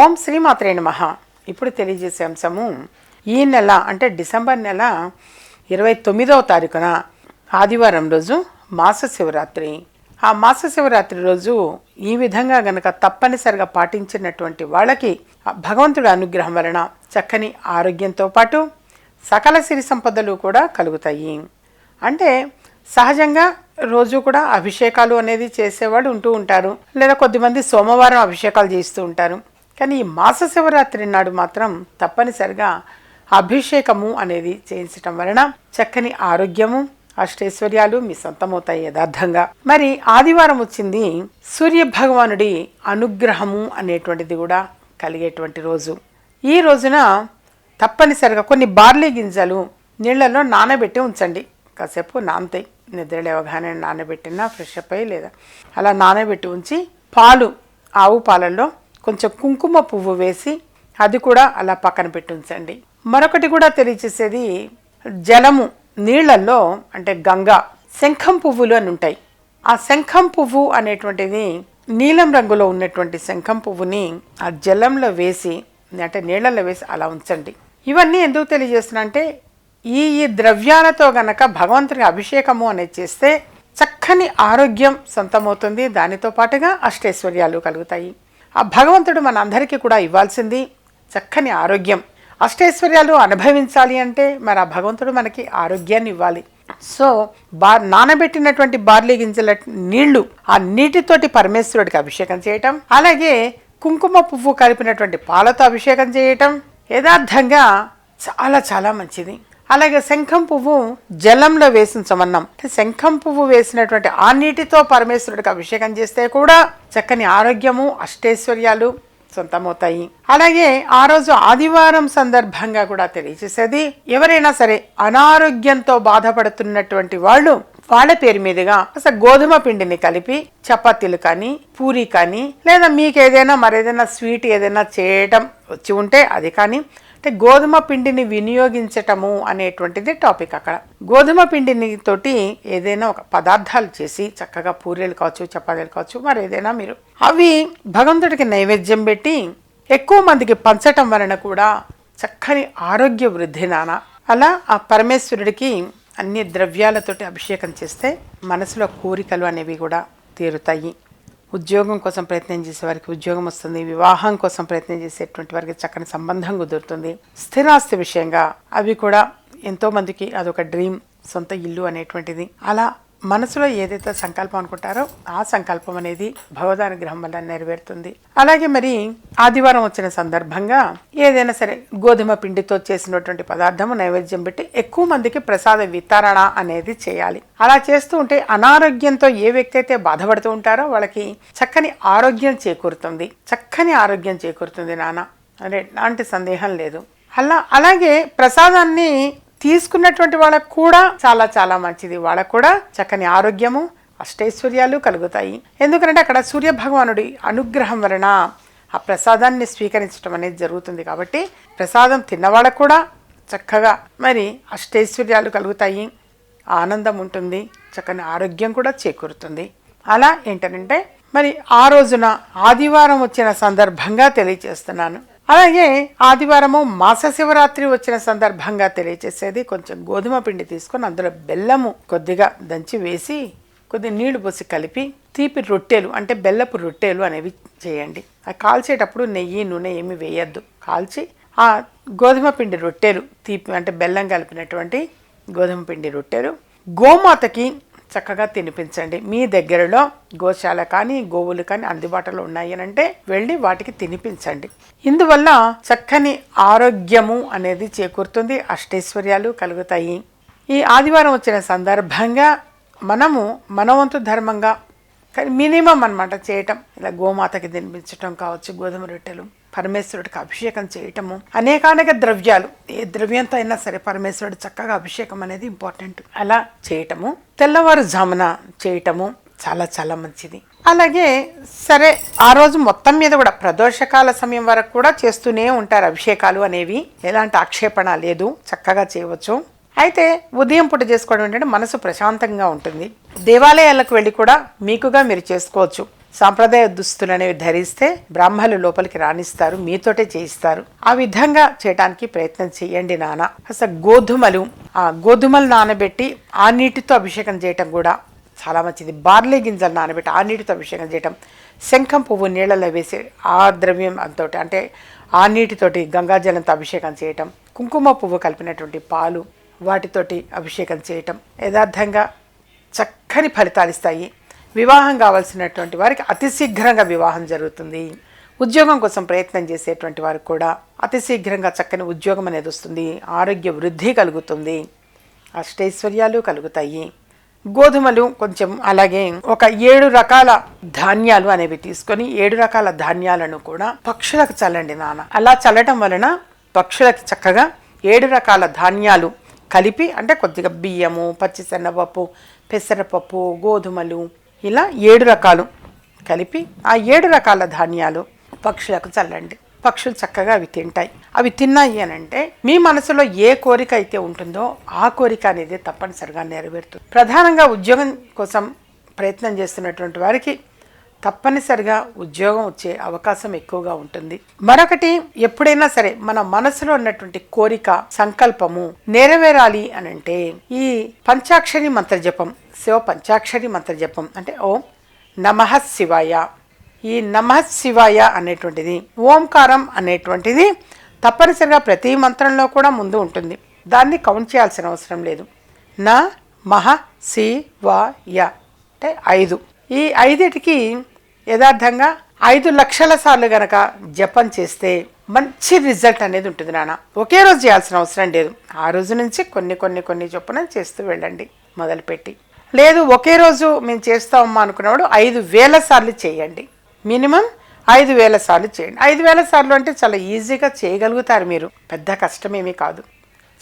ఓం శ్రీమాత్రే నమ. ఇప్పుడు తెలియజేసే అంశము ఈ నెల అంటే డిసెంబర్ నెల ఇరవై తొమ్మిదవ తారీఖున ఆదివారం రోజు మాస శివరాత్రి. ఆ మాస శివరాత్రి రోజు ఈ విధంగా గనక తప్పనిసరిగా పాటించినటువంటి వాళ్ళకి భగవంతుడి అనుగ్రహం వలన చక్కని ఆరోగ్యంతో పాటు సకల సిరి సంపదలు కూడా కలుగుతాయి. అంటే సహజంగా రోజు కూడా అభిషేకాలు అనేది చేసేవాడు ఉంటూ ఉంటారు. లేదా కొద్దిమంది సోమవారం అభిషేకాలు చేస్తూ ఉంటారు. కానీ ఈ మాస శివరాత్రి నాడు మాత్రం తప్పనిసరిగా అభిషేకము అనేది చేయించటం వలన చక్కని ఆరోగ్యము అష్టైశ్వర్యాలు మీ సొంతమవుతాయి యథార్థంగా. మరి ఆదివారం వచ్చింది సూర్య భగవానుడి అనుగ్రహము అనేటువంటిది కూడా కలిగేటువంటి రోజు. ఈ రోజున తప్పనిసరిగా కొన్ని బార్లీ గింజలు నీళ్ళలో నానబెట్టి ఉంచండి. కాసేపు నానతాయి నిద్ర లేవగానే నానబెట్టినా ఫ్రెష్ అప్ అయ్యి లేదా అలా నానబెట్టి ఉంచి పాలు ఆవు పాలల్లో కొంచెం కుంకుమ పువ్వు వేసి అది కూడా అలా పక్కన పెట్టి ఉంచండి మరొకటి కూడా తెలియచేసేది జలము నీళ్ళల్లో అంటే గంగా శంఖం పువ్వులు అని ఉంటాయి. ఆ శంఖం పువ్వు అనేటువంటిది నీలం రంగులో ఉన్నటువంటి శంఖం పువ్వుని ఆ జలంలో వేసి అంటే నీళ్ళల్లో వేసి అలా ఉంచండి. ఇవన్నీ ఎందుకు తెలియజేస్తున్నా అంటే ఈ ఈ ద్రవ్యాలతో గనక భగవంతుని అభిషేకము అనేది చేస్తే చక్కని ఆరోగ్యం సొంతమవుతుంది. దానితో పాటుగా అష్టైశ్వర్యాలు కలుగుతాయి. ఆ భగవంతుడు మన అందరికీ కూడా ఇవ్వాల్సింది చక్కని ఆరోగ్యం. అష్టైశ్వర్యాలు అనుభవించాలి అంటే మరి ఆ భగవంతుడు మనకి ఆరోగ్యాన్ని ఇవ్వాలి. సో బా నానబెట్టినటువంటి బార్లీ గింజల నీళ్ళు ఆ నీటితోటి పరమేశ్వరుడికి అభిషేకం చేయటం అలాగే కుంకుమ పువ్వు కలిపినటువంటి పాలతో అభిషేకం చేయటం యథార్థంగా చాలా చాలా మంచిది. అలాగే శంఖం పువ్వు జలంలో వేసించమన్నాం శంఖం పువ్వు వేసినటువంటి ఆ నీటితో పరమేశ్వరుడికి అభిషేకం చేస్తే కూడా చక్కని ఆరోగ్యము అష్టైశ్వర్యాలు సొంతమవుతాయి. అలాగే ఆ రోజు ఆదివారం సందర్భంగా కూడా తెలియజేసేది ఎవరైనా సరే అనారోగ్యంతో బాధపడుతున్నటువంటి వాళ్ళు వాళ్ళ పేరు మీదుగా అసలు గోధుమ పిండిని కలిపి చపాతీలు కానీ పూరి కానీ లేదా మీకు ఏదైనా మరేదైనా స్వీట్ ఏదైనా చేయటం వచ్చి ఉంటే అది కానీ అంటే గోధుమ పిండిని వినియోగించటము అనేటువంటిది టాపిక్ అక్కడ. గోధుమ పిండిని తోటి ఏదైనా ఒక పదార్థాలు చేసి చక్కగా పూరీలు కావచ్చు చపాతీలు కావచ్చు మరి ఏదైనా మీరు అవి భగవంతుడికి నైవేద్యం పెట్టి ఎక్కువ మందికి పంచటం వలన కూడా చక్కని ఆరోగ్య వృద్ధి నాన. అలా ఆ పరమేశ్వరుడికి అన్ని ద్రవ్యాలతోటి అభిషేకం చేస్తే మనసులో కోరికలు అనేవి కూడా తీరుతాయి. ఉద్యోగం కోసం ప్రయత్నం చేసే వారికి ఉద్యోగం వస్తుంది వివాహం కోసం ప్రయత్నం చేసేటువంటి వారికి చక్కని సంబంధం కుదురుతుంది. స్థిరాస్తి విషయంగా అవి కూడా ఎంతోమందికి అదొక డ్రీమ్ సొంత ఇల్లు అనేటువంటిది. అలా మనసులో ఏదైతే సంకల్పం అనుకుంటారో ఆ సంకల్పం అనేది భగవదానుగ్రహం వల్ల నెరవేరుతుంది. అలాగే మరి ఆదివారం వచ్చిన సందర్భంగా ఏదైనా సరే గోధుమ పిండితో చేసినటువంటి పదార్థము నైవేద్యం పెట్టి ఎక్కువ మందికి ప్రసాద వితరణ అనేది చేయాలి. అలా చేస్తూ ఉంటే అనారోగ్యంతో ఏ వ్యక్తి అయితే బాధపడుతూ ఉంటారో వాళ్ళకి చక్కని ఆరోగ్యం చేకూరుతుంది. చక్కని ఆరోగ్యం చేకూరుతుంది నాన్న. అంటే ఎలాంటి సందేహం లేదు. అలా అలాగే ప్రసాదాన్ని తీసుకున్నటువంటి వాళ్ళకు కూడా చాలా చాలా మంచిది. వాళ్ళకు కూడా చక్కని ఆరోగ్యము అష్టైశ్వర్యాలు కలుగుతాయి. ఎందుకంటే అక్కడ సూర్య భగవానుడి అనుగ్రహం వలన ఆ ప్రసాదాన్ని స్వీకరించడం అనేది జరుగుతుంది కాబట్టి ప్రసాదం తిన్నవాళ్ళకు కూడా చక్కగా మరి అష్టైశ్వర్యాలు కలుగుతాయి. ఆనందం ఉంటుంది. చక్కని ఆరోగ్యం కూడా చేకూరుతుంది. అలా ఏంటంటే మరి ఆ రోజున ఆదివారం వచ్చిన సందర్భంగా తెలియజేస్తున్నాను. అలాగే ఆదివారము మాస శివరాత్రి వచ్చిన సందర్భంగా తెలియచేసేది కొంచెం గోధుమ పిండి తీసుకొని అందులో బెల్లము కొద్దిగా దంచి వేసి కొద్ది నీళ్ళు పోసి కలిపి తీపి రొట్టెలు అంటే బెల్లపు రొట్టెలు అనేవి చేయండి. అవి కాల్చేటప్పుడు నెయ్యి నూనె ఏమి వేయద్దు. కాల్చి ఆ గోధుమ పిండి రొట్టెలు తీపి అంటే బెల్లం కలిపినటువంటి గోధుమ పిండి రొట్టెలు గోమాతకి చక్కగా తినిపించండి. మీ దగ్గరలో గోశాల కానీ గోవులు కానీ అందుబాటులో ఉన్నాయి అని అంటే వెళ్ళి వాటికి తినిపించండి. ఇందువల్ల చక్కని ఆరోగ్యము అనేది చేకూరుతుంది అష్టైశ్వర్యాలు కలుగుతాయి. ఈ ఆదివారం వచ్చిన సందర్భంగా మనము మనవంతు ధర్మంగా కానీ మినిమం అన్నమాట చేయటం. ఇలా గోమాతకి తినిపించటం కావచ్చు గోధుమ రొట్టెలు. పరమేశ్వరుడికి అభిషేకం చేయటము. అనేకానేక ద్రవ్యాలు ఏ ద్రవ్యంతో అయినా సరే పరమేశ్వరుడు చక్కగా అభిషేకం అనేది ఇంపార్టెంట్ అలా చేయటము. తెల్లవారుజామున చేయటము చాలా చాలా మంచిది. అలాగే సరే ఆ రోజు మొత్తం మీద కూడా ప్రదోషకాల సమయం వరకు కూడా చేస్తూనే ఉంటారు అభిషేకాలు అనేవి. ఎలాంటి ఆక్షేపణ లేదు చక్కగా చేయవచ్చు. అయితే ఉదయం పూట చేసుకోవడం ఏంటంటే మనసు ప్రశాంతంగా ఉంటుంది. దేవాలయాలకు వెళ్ళి కూడా మీకుగా మీరు చేసుకోవచ్చు. సాంప్రదాయ దుస్తులు అనేవి ధరిస్తే బ్రాహ్మలు లోపలికి రాణిస్తారు మీతోటే చేయిస్తారు. ఆ విధంగా చేయడానికి ప్రయత్నం చేయండి నాన్న అసలు గోధుమలు ఆ గోధుమలు నానబెట్టి ఆ నీటితో అభిషేకం చేయటం కూడా చాలా మంచిది. బార్లీ గింజలు నానబెట్టి ఆ నీటితో అభిషేకం చేయటం. శంఖం పువ్వు నీళ్ళలో వేసి ఆ ద్రవ్యం అంతో అంటే ఆ నీటితోటి గంగాజలంతో అభిషేకం చేయటం. కుంకుమ పువ్వు కలిపినటువంటి పాలు వాటితోటి అభిషేకం చేయటం. యథార్థంగా చక్కని ఫలితాలు ఇస్తాయి. వివాహం కావాల్సినటువంటి వారికి అతి శీఘ్రంగా వివాహం జరుగుతుంది. ఉద్యోగం కోసం ప్రయత్నం చేసేటువంటి వారికి కూడా అతి శీఘ్రంగా చక్కని ఉద్యోగం అనేది వస్తుంది. ఆరోగ్య వృద్ధి కలుగుతుంది. అష్టైశ్వర్యాలు కలుగుతాయి. గోధుమలు కొంచెం అలాగే ఒక ఏడు రకాల ధాన్యాలు అనేవి తీసుకొని ఏడు రకాల ధాన్యాలను కూడా పక్షులకు చల్లండి నాన్న. అలా చల్లటం వలన పక్షులకు చక్కగా ఏడు రకాల ధాన్యాలు కలిపి అంటే కొద్దిగా బియ్యము పచ్చిశనగపప్పు పెసరపప్పు గోధుమలు ఇలా ఏడు రకాలు కలిపి ఆ ఏడు రకాల ధాన్యాలు పక్షులకు చల్లండి. పక్షులు చక్కగా అవి తింటాయి. అవి తిన్నాయి అని అంటే మీ మనసులో ఏ కోరిక అయితే ఉంటుందో ఆ కోరిక అనేది తప్పనిసరిగా నెరవేరుతుంది. ప్రధానంగా ఉద్యోగం కోసం ప్రయత్నం చేస్తున్నటువంటి వారికి తప్పనిసరిగా ఉద్యోగం వచ్చే అవకాశం ఎక్కువగా ఉంటుంది. మరొకటి ఎప్పుడైనా సరే మన మనసులో ఉన్నటువంటి కోరిక సంకల్పము నెరవేరాలి అని అంటే ఈ పంచాక్షరి మంత్రజపం శివ పంచాక్షరి మంత్రజపం అంటే ఓం నమ శివాయ. ఈ నమ శివాయ అనేటువంటిది ఓంకారం అనేటువంటిది తప్పనిసరిగా ప్రతి మంత్రంలో కూడా ముందు ఉంటుంది. దాన్ని కౌంట్ చేయాల్సిన అవసరం లేదు. నా మహ శివాయ అంటే ఐదు. ఈ ఐదుటికి యథార్థంగా ఐదు లక్షల సార్లు గనక జపం చేస్తే మంచి రిజల్ట్ అనేది ఉంటుంది నాన్న. ఒకే రోజు చేయాల్సిన అవసరం లేదు. ఆ రోజు నుంచి కొన్ని కొన్ని కొన్ని చొప్పున చేస్తూ వెళ్ళండి మొదలుపెట్టి. లేదు ఒకే రోజు మేము చేస్తామమ్మా అనుకున్నప్పుడు ఐదు వేల సార్లు చేయండి. మినిమం ఐదు వేల సార్లు చేయండి. ఐదు వేల సార్లు అంటే చాలా ఈజీగా చేయగలుగుతారు మీరు. పెద్ద కష్టమేమీ కాదు.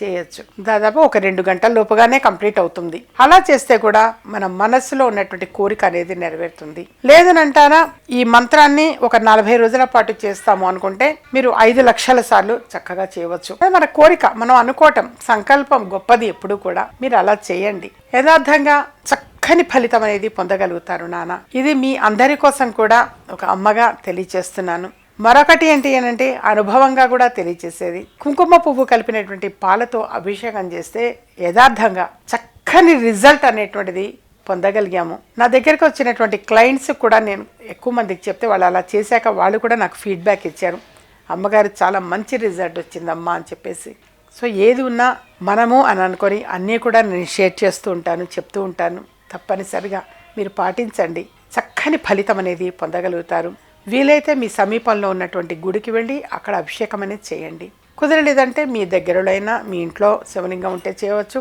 చేయొచ్చు. దాదాపు ఒక రెండు గంటల లోపుగానే కంప్లీట్ అవుతుంది. అలా చేస్తే కూడా మన మనస్సులో ఉన్నటువంటి కోరిక అనేది నెరవేరుతుంది. లేదనంటారా ఈ మంత్రాన్ని ఒక నలభై రోజుల పాటు చేస్తాము అనుకుంటే మీరు ఐదు లక్షల సార్లు చక్కగా చేయవచ్చు. మన కోరిక మనం అనుకోవటం సంకల్పం గొప్పది ఎప్పుడు కూడా. మీరు అలా చేయండి. యథార్థంగా చక్కని ఫలితం అనేది పొందగలుగుతారు నాన్న ఇది మీ అందరి కోసం కూడా ఒక అమ్మగా తెలియచేస్తున్నాను. మరొకటి ఏంటి అనంటే అనుభవంగా కూడా తెలియచేసేది. కుంకుమ పువ్వు కలిపినటువంటి పాలతో అభిషేకం చేస్తే యథార్థంగా చక్కని రిజల్ట్ అనేటువంటిది పొందగలిగాము. నా దగ్గరకు వచ్చినటువంటి క్లయింట్స్ కూడా నేను ఎక్కువ మందికి చెప్తే వాళ్ళు అలా చేశాక వాళ్ళు కూడా నాకు ఫీడ్బ్యాక్ ఇచ్చారు. అమ్మగారు చాలా మంచి రిజల్ట్ వచ్చిందమ్మా అని చెప్పేసి. సో ఏది ఉన్నా మనము అని అనుకొని అన్నీ కూడా నేను షేర్ చేస్తూ ఉంటాను చెప్తూ ఉంటాను. తప్పనిసరిగా మీరు పాటించండి. చక్కని ఫలితం అనేది పొందగలుగుతారు. వీలైతే మీ సమీపంలో ఉన్నటువంటి గుడికి వెళ్ళి అక్కడ అభిషేకం అనేది చేయండి. కుదరలేదంటే మీ దగ్గరలో అయినా మీ ఇంట్లో శివలింగం ఉంటే చేయవచ్చు.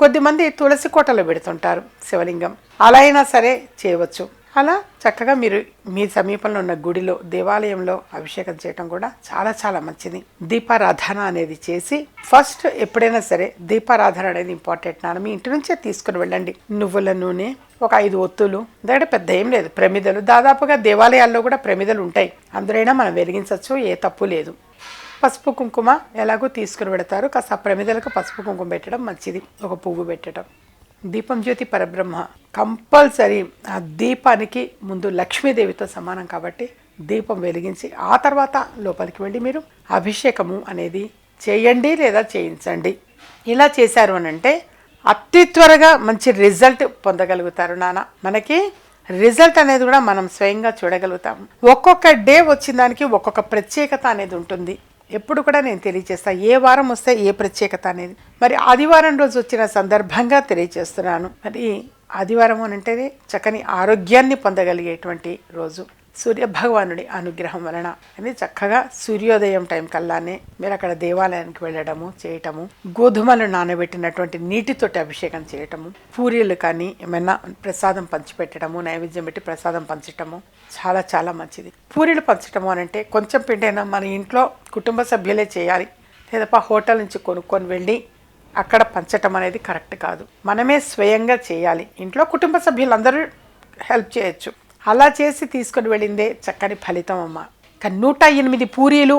కొద్దిమంది తులసి కోటలో పెడుతుంటారు శివలింగం. అలా అయినా సరే చేయవచ్చు. అలా చక్కగా మీరు మీ సమీపంలో ఉన్న గుడిలో దేవాలయంలో అభిషేకం చేయటం కూడా చాలా చాలా మంచిది. దీపారాధన అనేది చేసి ఫస్ట్ ఎప్పుడైనా సరే దీపారాధన అనేది ఇంపార్టెంట్ నాన్న. మీ ఇంటి నుంచే తీసుకుని వెళ్ళండి. నువ్వుల నూనె ఒక ఐదు ఒత్తులు దగ్గర పెద్ద ఏం లేదు. ప్రమిదలు దాదాపుగా దేవాలయాల్లో కూడా ప్రమిదలు ఉంటాయి. అందులోనైనా మనం వెలిగించవచ్చు ఏ తప్పు లేదు. పసుపు కుంకుమ ఎలాగో తీసుకుని పెడతారు కాస్త ఆ ప్రమిదలకు పసుపు కుంకుమ పెట్టడం మంచిది. ఒక పువ్వు పెట్టడం. దీపం జ్యోతి పరబ్రహ్మ కంపల్సరీ ఆ దీపానికి ముందు లక్ష్మీదేవితో సమానం కాబట్టి దీపం వెలిగించి ఆ తర్వాత లోపలికి వెళ్ళి మీరు అభిషేకము అనేది చేయండి లేదా చేయించండి. ఇలా చేశారు అని అంటే అతి త్వరగా మంచి రిజల్ట్ పొందగలుగుతారు నాన్న. మనకి రిజల్ట్ అనేది కూడా మనం స్వయంగా చూడగలుగుతాం. ఒక్కొక్క డే వచ్చిన దానికి ఒక్కొక్క ప్రత్యేకత అనేది ఉంటుంది. ఎప్పుడు కూడా నేను తెలియజేస్తాను ఏ వారం వస్తే ఏ ప్రత్యేకత అనేది. మరి ఆదివారం రోజు వచ్చిన సందర్భంగా తెలియజేస్తున్నాను. మరి ఆదివారం అని అంటే చక్కని ఆరోగ్యాన్ని పొందగలిగేటువంటి రోజు. సూర్య భగవానుడి అనుగ్రహం వలన అని చక్కగా సూర్యోదయం టైం కల్లానే మీరు అక్కడ దేవాలయానికి వెళ్ళడము చేయటము గోధుమలు నానబెట్టినటువంటి నీటితోటి అభిషేకం చేయటము పూరీలు కానీ ఏమైనా ప్రసాదం పంచిపెట్టడము నైవేద్యం పెట్టి ప్రసాదం పంచటము చాలా చాలా మంచిది. పూరీలు పంచటము అని అంటే కొంచెం పిండైనా మన ఇంట్లో కుటుంబ సభ్యులే చేయాలి. లేదప్ప హోటల్ నుంచి కొనుక్కొని వెళ్ళి అక్కడ పంచటం అనేది కరెక్ట్ కాదు. మనమే స్వయంగా చేయాలి. ఇంట్లో కుటుంబ సభ్యులందరూ హెల్ప్ చేయొచ్చు. అలా చేసి తీసుకొని వెళ్ళిందే చక్కని ఫలితం అమ్మ. కానీ నూట ఎనిమిది పూరీలు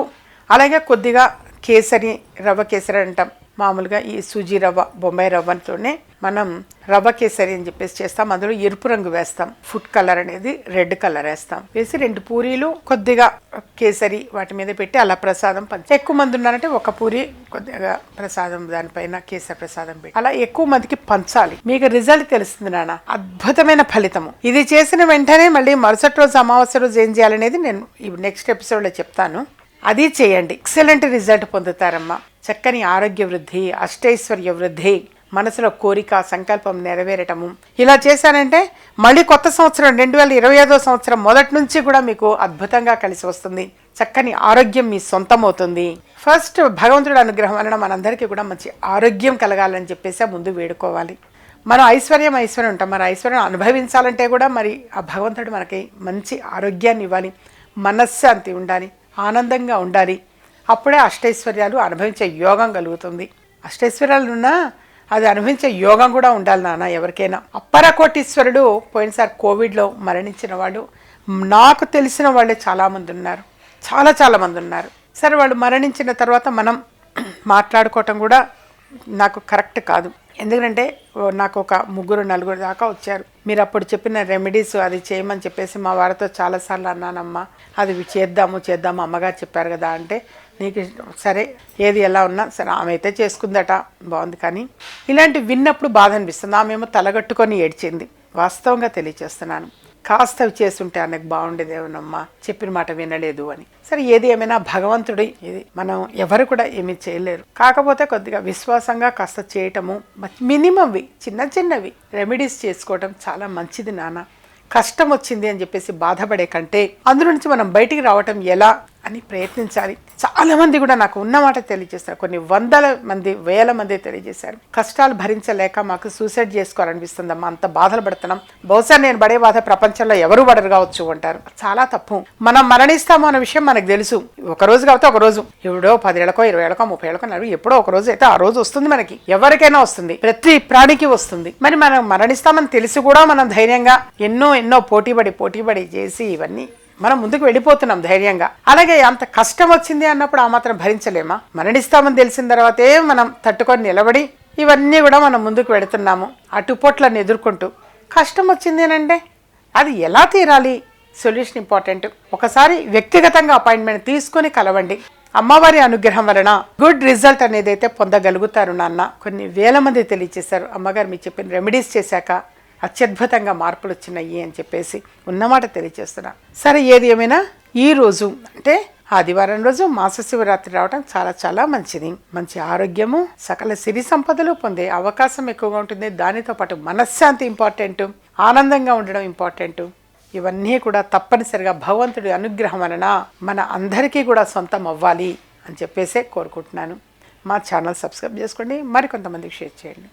అలాగే కొద్దిగా కేసరి రవ్వ కేసరి అంటాం. మామూలుగా ఈ సూజీ రవ్వ బొంబాయి రవ్వతోనే మనం రవ్వ కేసరి అని చెప్పేసి చేస్తాం. అందులో ఎరుపు రంగు వేస్తాం. ఫుడ్ కలర్ అనేది రెడ్ కలర్ వేస్తాం. వేసి రెండు పూరీలు కొద్దిగా కేసరి వాటి మీద పెట్టి అలా ప్రసాదం పంచి ఎక్కువ మంది ఉన్నారంటే ఒక పూరి కొద్దిగా ప్రసాదం దానిపైన కేసరి ప్రసాదం పెట్టి. అలా ఎక్కువ మందికి పంచాలి. మీకు రిజల్ట్ తెలుస్తుంది నాన్న. అద్భుతమైన ఫలితము. ఇది చేసిన వెంటనే మళ్ళీ మరుసటి రోజు అమావాస్య రోజు ఏం చేయాలనేది నేను నెక్స్ట్ ఎపిసోడ్లో చెప్తాను. అది చేయండి. ఎక్సలెంట్ రిజల్ట్ పొందుతారమ్మా. చక్కని ఆరోగ్య వృద్ధి అష్టైశ్వర్య వృద్ధి మనసులో కోరిక సంకల్పం నెరవేరటము. ఇలా చేశారంటే మళ్ళీ కొత్త సంవత్సరం రెండు వేల ఇరవై ఐదో సంవత్సరం మొదటి నుంచి కూడా మీకు అద్భుతంగా కలిసి వస్తుంది. చక్కని ఆరోగ్యం మీ సొంతం అవుతుంది ఫస్ట్ భగవంతుడు అనుగ్రహం వలన మనందరికీ కూడా మంచి ఆరోగ్యం కలగాలని చెప్పేసి ముందు వేడుకోవాలి. మనం ఐశ్వర్యం ఐశ్వర్యం ఉంటాం. మరి ఐశ్వర్యం అనుభవించాలంటే కూడా మరి ఆ భగవంతుడు మనకి మంచి ఆరోగ్యాన్ని ఇవ్వాలి. మనశ్శాంతి ఉండాలి. ఆనందంగా ఉండాలి. అప్పుడే అష్టైశ్వర్యాలు అనుభవించే యోగం కలుగుతుంది. అష్టైశ్వర్యాలు ఉన్నా అది అనుభవించే యోగం కూడా ఉండాలి నాన్న ఎవరికైనా. అప్పర కోటీశ్వరుడు పోయినసారి కోవిడ్లో మరణించిన వాళ్ళు నాకు తెలిసిన వాళ్ళే చాలామంది ఉన్నారు. చాలా చాలామంది ఉన్నారు. సరే వాళ్ళు మరణించిన తర్వాత మనం మాట్లాడుకోవటం కూడా నాకు కరెక్ట్ కాదు. ఎందుకంటే నాకు ఒక ముగ్గురు నలుగురు దాకా వచ్చారు. మీరు అప్పుడు చెప్పిన రెమెడీస్ అది చేయమని చెప్పేసి మా వారితో చాలాసార్లు అన్నానమ్మా. అది చేద్దాము చేద్దాము అమ్మగారు చెప్పారు కదా అంటే నీకు సరే ఏది ఎలా ఉన్నా సరే ఆమె అయితే చేసుకుందట బాగుంది. కానీ ఇలాంటి విన్నప్పుడు బాధ అనిపిస్తుంది. ఆమెమో తలగట్టుకొని ఏడ్చింది. వాస్తవంగా తెలియచేస్తున్నాను. కాస్త అవి చేస్తుంటే ఆయనకు బాగుండేదేమోనమ్మా చెప్పిన మాట వినలేదు అని. సరే ఏది ఏమైనా భగవంతుడి ఇది మనం ఎవరు కూడా ఏమీ చేయలేరు. కాకపోతే కొద్దిగా విశ్వాసంగా కాస్త చేయటము మినిమంవి చిన్న చిన్నవి రెమెడీస్ చేసుకోవటం చాలా మంచిది నాన్న. కష్టం వచ్చింది అని చెప్పేసి బాధపడే కంటే అందులో నుంచి మనం బయటికి రావటం ఎలా? అని ప్రయత్నించాలి. చాలా మంది కూడా నాకు ఉన్నమాట తెలియజేస్తారు. కొన్ని వందల మంది వేల మంది తెలియజేశారు. కష్టాలు భరించలేక మాకు సూసైడ్ చేసుకోవాలనిపిస్తుందమ్మా. అంత బాధలు పడుతున్నాం. బహుశా నేను పడే బాధ ప్రపంచంలో ఎవరు పడరు కావచ్చు అంటారు. చాలా తప్పు. మనం మరణిస్తాము అన్న విషయం మనకు తెలుసు. ఒక రోజు కాబట్టి ఒక రోజు. ఎవడో పదేళ్ళకో ఇరవై ఏళ్ళకో ముప్పై ఏళ్ళకో నలభై ఎప్పుడో ఒక రోజు అయితే ఆ రోజు వస్తుంది మనకి. ఎవరికైనా వస్తుంది. ప్రతి ప్రాణికి వస్తుంది. మరి మనం మరణిస్తామని తెలిసి కూడా మనం ధైర్యంగా ఎన్నో ఎన్నో పోటీపడి పోటీపడి చేసి ఇవన్నీ మనం ముందుకు వెళ్ళిపోతున్నాం ధైర్యంగా. అలాగే అంత కష్టం వచ్చింది అన్నప్పుడు ఆ మాత్రం భరించలేమా? మరణిస్తామని తెలిసిన తర్వాతే మనం తట్టుకొని నిలబడి ఇవన్నీ కూడా మనం ముందుకు వెడుతున్నాము అటుపోట్లను ఎదుర్కొంటూ. కష్టం వచ్చింది అది ఎలా తీరాలి? Solution important. ఒకసారి వ్యక్తిగతంగా అపాయింట్మెంట్ తీసుకొని కలవండి. అమ్మవారి అనుగ్రహం వలన గుడ్ రిజల్ట్ అనేది అయితే పొందగలుగుతారు నాన్న. కొన్ని వేల మంది తెలియచేశారు. అమ్మగారు మీరు చెప్పిన రెమెడీస్ చేశాక అత్యద్భుతంగా మార్పులు వచ్చినాయి అని చెప్పేసి ఉన్నమాట తెలియజేస్తున్నా సరే ఏది ఏమైనా? ఈ రోజు అంటే ఆదివారం రోజు మాస శివరాత్రి రావడం చాలా చాలా మంచిది. మంచి ఆరోగ్యము సకల సిరి సంపదలు పొందే అవకాశం ఎక్కువగా ఉంటుంది. దానితో పాటు మనశ్శాంతి ఇంపార్టెంట్ ఆనందంగా ఉండడం ఇంపార్టెంట్. ఇవన్నీ కూడా తప్పనిసరిగా భగవంతుడి అనుగ్రహం వలన మన అందరికీ కూడా సొంతం అవ్వాలి అని చెప్పేసే కోరుకుంటున్నాను. మా ఛానల్ సబ్స్క్రైబ్ చేసుకోండి. మరికొంతమందికి షేర్ చేయండి.